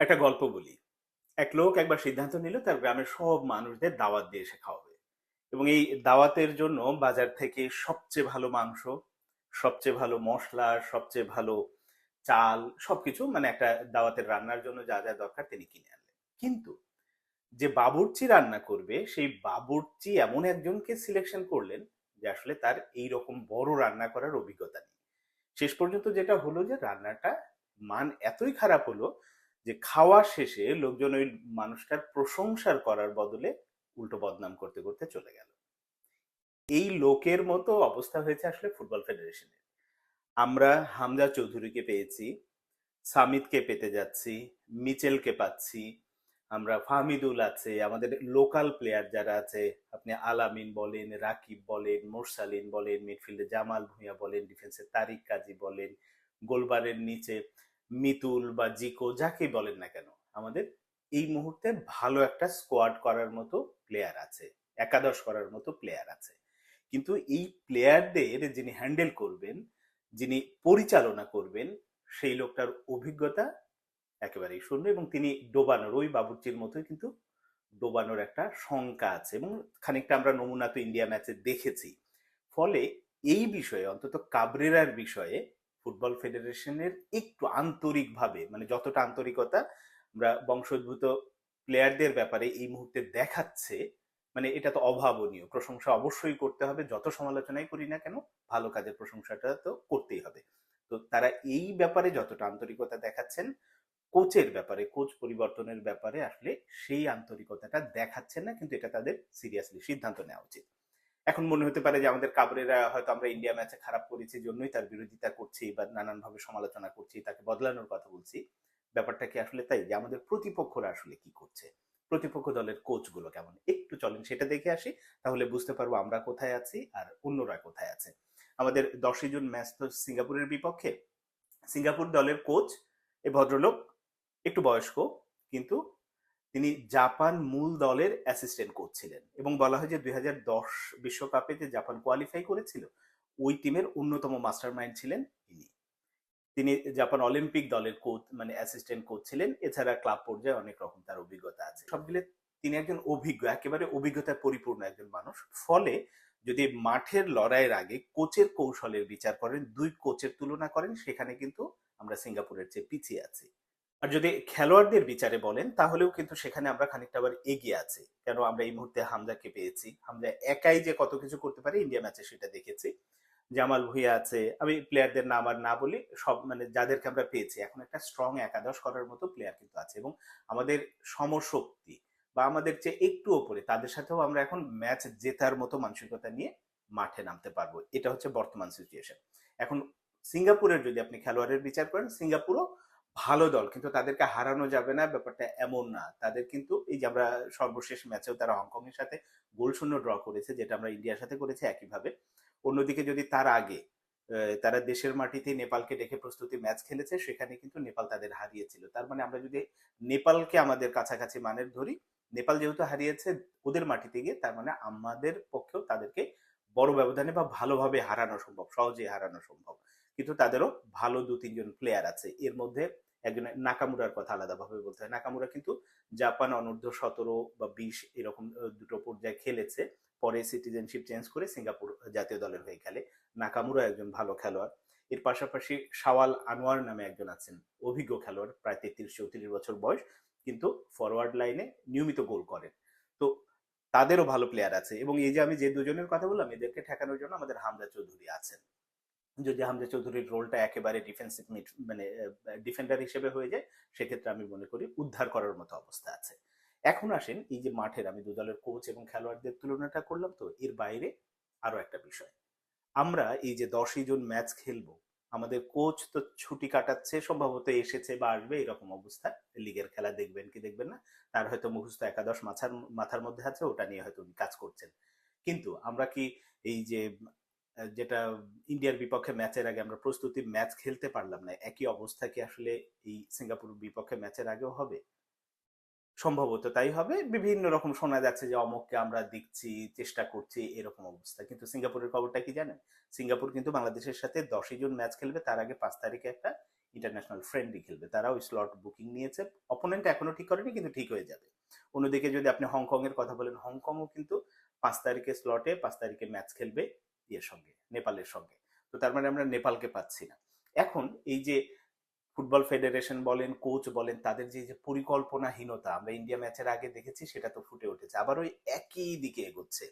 একটা গল্প বলি। এক লোক একবার সিদ্ধান্ত নিল তার গ্রামের সব মানুষদের দাওয়াত দিয়ে সে খাওয়াবে। এবং এই দাওয়াতের জন্য বাজার থেকে সবচেয়ে ভালো মাংস, সবচেয়ে ভালো মশলা, সবচেয়ে ভালো চাল, সবকিছু মানে একটা দাওয়াতের রান্নার জন্য যা যা দরকার তিনি কিনে আনলেন। কিন্তু যে বাবুর্চি রান্না করবে, সেই বাবুর্চি এমন একজনকে সিলেকশন করলেন যে আসলে তার এই রকম বড় রান্না করার অভিজ্ঞতা নেই। শেষ পর্যন্ত যেটা হলো যে রান্নাটা মান এতই খারাপ হলো যে খাওয়া শেষে লোকজন ওই মানুষটার প্রশংসার করার বদলে উল্টো বদনাম করতে করতে চলে গেল। এই লোকের মতো অবস্থা হয়েছে আসলে ফুটবল ফেডারেশনের। আমরা হামজা চৌধুরীকে পেয়েছি, সামিদকে পেতে যাচ্ছি, মিচেলকে পাচ্ছি, আমরা ফাহমিদুল আছে, আমাদের লোকাল প্লেয়ার যারা আছে, আপনি আলামিন বলেন, রাকিব বলেন, মোরসালিন বলেন, মিডফিল্ডে জামাল ভুঁইয়া বলেন, ডিফেন্সে তারিক কাজী বলেন, গোলবারের নিচে মিতুল বা জিকো যাকে বলেন না কেন, আমাদের এই মুহূর্তে ভালো একটা স্কোয়াড করার মতো প্লেয়ার আছে, একাদশ করার মতো প্লেয়ার আছে। কিন্তু এই প্লেয়ারদের যিনি হ্যান্ডেল করবেন, যিনি পরিচালনা করবেন, সেই লোকটার অভিজ্ঞতা একেবারেই শূন্য এবং তিনি ডোবানোর, ওই বাবুর্চির মতোই কিন্তু ডোবানোর একটা শঙ্কা আছে এবং খানিকটা আমরা নমুনা তো ইন্ডিয়া ম্যাচে দেখেছি। ফলে এই বিষয়ে, অন্তত কাবরেরার বিষয়ে ফুটবল ফেডারেশনের একটু আন্তরিকভাবে মানে যতটা আন্তরিকতা আমরা বংশোদ্ভূত প্লেয়ারদের ব্যাপারে এই মুহূর্তে দেখাচ্ছে মানে এটা তো অভাবনীয়। প্রশংসা অবশ্যই করতে হবে, যত সমালোচনাই করি না কেন, ভালো কাজের প্রশংসাটা তো করতেই হবে। তো তারা এই ব্যাপারে যতটা আন্তরিকতা দেখাচ্ছেন, কোচের ব্যাপারে, কোচ পরিবর্তনের ব্যাপারে আসলে সেই আন্তরিকতাটা দেখাচ্ছেন না, কিন্তু এটা তাদের সিরিয়াসলি সিদ্ধান্ত নেওয়া উচিত। এখন মনে হতে পারে যে আমাদের কাবরেরা হয়তো আমরা ইন্ডিয়া ম্যাচে খারাপ করেছি জন্যই তার বিরোধিতা করছি বা নানানভাবে সমালোচনা করছি, তাকে বদলানোর কথা বলছি। ব্যাপারটা কি আসলে তাই? যে আমাদের প্রতিপক্ষরা আসলে কি করছে? প্রতিপক্ষ দলের কোচগুলো কেমন? একটু চলেন সেটা দেখে আসি, তাহলে বুঝতে পারব আমরা কোথায় আছি আর অন্যরা কোথায় আছে। আমাদের দশই জুন ম্যাচ তো সিঙ্গাপুরের বিপক্ষে। সিঙ্গাপুর দলের কোচ এ ভদ্রলোক, একটু বয়স্ক, কিন্তু তিনি জাপান মূল দলের অ্যাসিস্ট্যান্ট কোচ ছিলেন এবং বলা হয় যে দুই বিশ্বকাপে যে জাপান কোয়ালিফাই করেছিল, ওই টিমের অন্যতম মাস্টার মাইন্ড ছিলেন ইনি। তিনি জাপান অলিম্পিক দলের কোচ মানে অ্যাসিস্ট্যান্ট কোচ ছিলেন, এছাড়া ক্লাব পর্যায়ে অনেক রকম তার অভিজ্ঞতা আছে। সব মিলে তিনি একজন অভিজ্ঞ, একেবারে অভিজ্ঞতায় পরিপূর্ণ একজন মানুষ। ফলে যদি মাঠের লড়াইয়ের আগে কোচের কৌশলের বিচার করেন, দুই কোচের তুলনা করেন, সেখানে কিন্তু আমরা সিঙ্গাপুরের চেয়ে পিছিয়ে আছি। আর যদি খেলোয়াড়দের বিচারে বলেন, তাহলেও কিন্তু সেখানে আমরা খানিকটা আবার এগিয়ে আছি। কেন আমরা এই মুহূর্তে হামজাকে পেয়েছি? হামজা একাই যে কত কিছু করতে পারে ইন্ডিয়া ম্যাচে সেটা দেখেছি। জামাল ভুইয়া আছে, আমি প্লেয়ারদের নাম আর না বলি, সব মানে যাদেরকে আমরা পেয়েছি, এখন একটা স্ট্রং একাদশ করার মতো প্লেয়ার কিন্তু আছে। এবং আমাদের সমশক্তি বা আমাদের চেয়ে একটু ওপরে, তাদের সাথেও আমরা এখন ম্যাচ জেতার মতো মানসিকতা নিয়ে মাঠে নামতে পারব। এটা হচ্ছে বর্তমান সিচুয়েশন এখন সিঙ্গাপুরের যদি আপনি খেলোয়াড়ের বিচার করেন, সিঙ্গাপুরও ভালো দল, কিন্তু তাদেরকে হারানো যাবে না, ব্যাপারটা এমন না। তাদের কিন্তু এই যে আমরা সর্বশেষ ম্যাচেও তারা হংকং এর সাথে গোল শূন্য ড্র করেছে, যেটা আমরা ইন্ডিয়ার সাথে করেছি একইভাবে। অন্যদিকে যদি তার আগে তারা দেশের মাটিতে নেপালকে ডেকে প্রস্তুতি ম্যাচ খেলেছে, সেখানে কিন্তু নেপাল তাদের হারিয়েছিল। তার মানে আমরা যদি নেপালকে আমাদের কাছাকাছি মানের ধরি, নেপাল যেহেতু হারিয়েছে ওদের মাটিতে গিয়ে, তার মানে আমাদের পক্ষেও তাদেরকে বড় ব্যবধানে বা ভালোভাবে হারানো সম্ভব সহজে হারানো সম্ভব। কিন্তু তাদেরও ভালো দু তিনজন প্লেয়ার আছে। এর মধ্যে একজন নাকামুরার কথা আলাদাভাবে বলতে হয়। নাকামুরা কিন্তু জাপান অনূর্ধ্ব সতেরো বা বিশ এরকম দুটো পর্যায়ে খেলেছে। পরে সিটিজেনশিপ চেঞ্জ করে সিঙ্গাপুর জাতীয় দলের হয়ে খেলে। নাকামুরা একজন ভালো খেলোয়াড়। এর পাশাপাশি শাওয়াল আনোয়ার নামে একজন আছেন, অভিজ্ঞ খেলোয়াড়, প্রায় তেত্রিশ, চৌত্রিশ বছর বয়স, কিন্তু ফরওয়ার্ড লাইনে নিয়মিত গোল করেন। তো তাদেরও ভালো প্লেয়ার আছে। এবং এই যে আমি যে দুজনের কথা বললাম, এদেরকে ঠেকানোর জন্য আমাদের হামজা চৌধুরী আছেন। যদি হামজা চৌধুরীর রোলটা একেবারে ডিফেন্সিভ মিড মানে ডিফেন্ডার হিসেবে হয়ে যায়, সেক্ষেত্রে আমি মনে করি উদ্ধার করার মতো অবস্থা আছে। এখন আসেন, এই যে মাঠের, আমি দু দলের কোচ এবং খেলোয়াড়দের তুলনাটা করলাম তো, এর বাইরে আরও একটা বিষয়। আমরা এই যে দশই জন ম্যাচ খেলব, আমাদের কোচ তো ছুটি কাটাচ্ছে, সম্ভবত এসেছে বা আসবে, এরকম অবস্থা। লিগের খেলা দেখবেন কি দেখবেন না, তার হয়তো মুখস্থ একাদশ মাথার মাথার মধ্যে আছে, ওটা নিয়ে হয়তো উনি কাজ করছেন। কিন্তু আমরা কি এই যে যেটা ইন্ডিয়ার বিপক্ষে ম্যাচের আগে আমরা প্রস্তুতি ম্যাচ খেলতে পারলাম না, একই অবস্থা কি আসলে এই সিঙ্গাপুর বিপক্ষে ম্যাচের আগেও হবে? সম্ভবত তাই হবে। বিভিন্ন রকম শোনা যাচ্ছে যে অমককে আমরা দেখছি, চেষ্টা করছি, এরকম অবস্থা। কিন্তু সিঙ্গাপুরের খবরটা কি জানেন? সিঙ্গাপুর কিন্তু বাংলাদেশের সাথে দশই জুন ম্যাচ খেলবে, তার আগে পাঁচ তারিখে একটা ইন্টারন্যাশনাল ফ্রেন্ডলি খেলবে। তারা ওই স্লট বুকিং নিয়েছে। অপোনেন্ট এখনও ঠিক করেনি, কিন্তু ঠিক হয়ে যাবে। অন্যদিকে যদি আপনি হংকং এর কথা বলেন, হংকংও কিন্তু পাঁচ তারিখে স্লটে পাঁচ তারিখে ম্যাচ খেলবে। ইয়ের সঙ্গে, নেপালের সঙ্গে। তো তার মানে আমরা নেপালকে পাচ্ছি না। এখন এই যে ফুটবল ফেডারেশন বলেন, কোচ বলেন, তাদের যে যে পরিকল্পনাহীনতা, আমরা ইন্ডিয়া ম্যাচের আগে দেখেছি, সেটা তো ফুটে উঠেছে। আবার ওই একই দিকে এগোচ্ছে।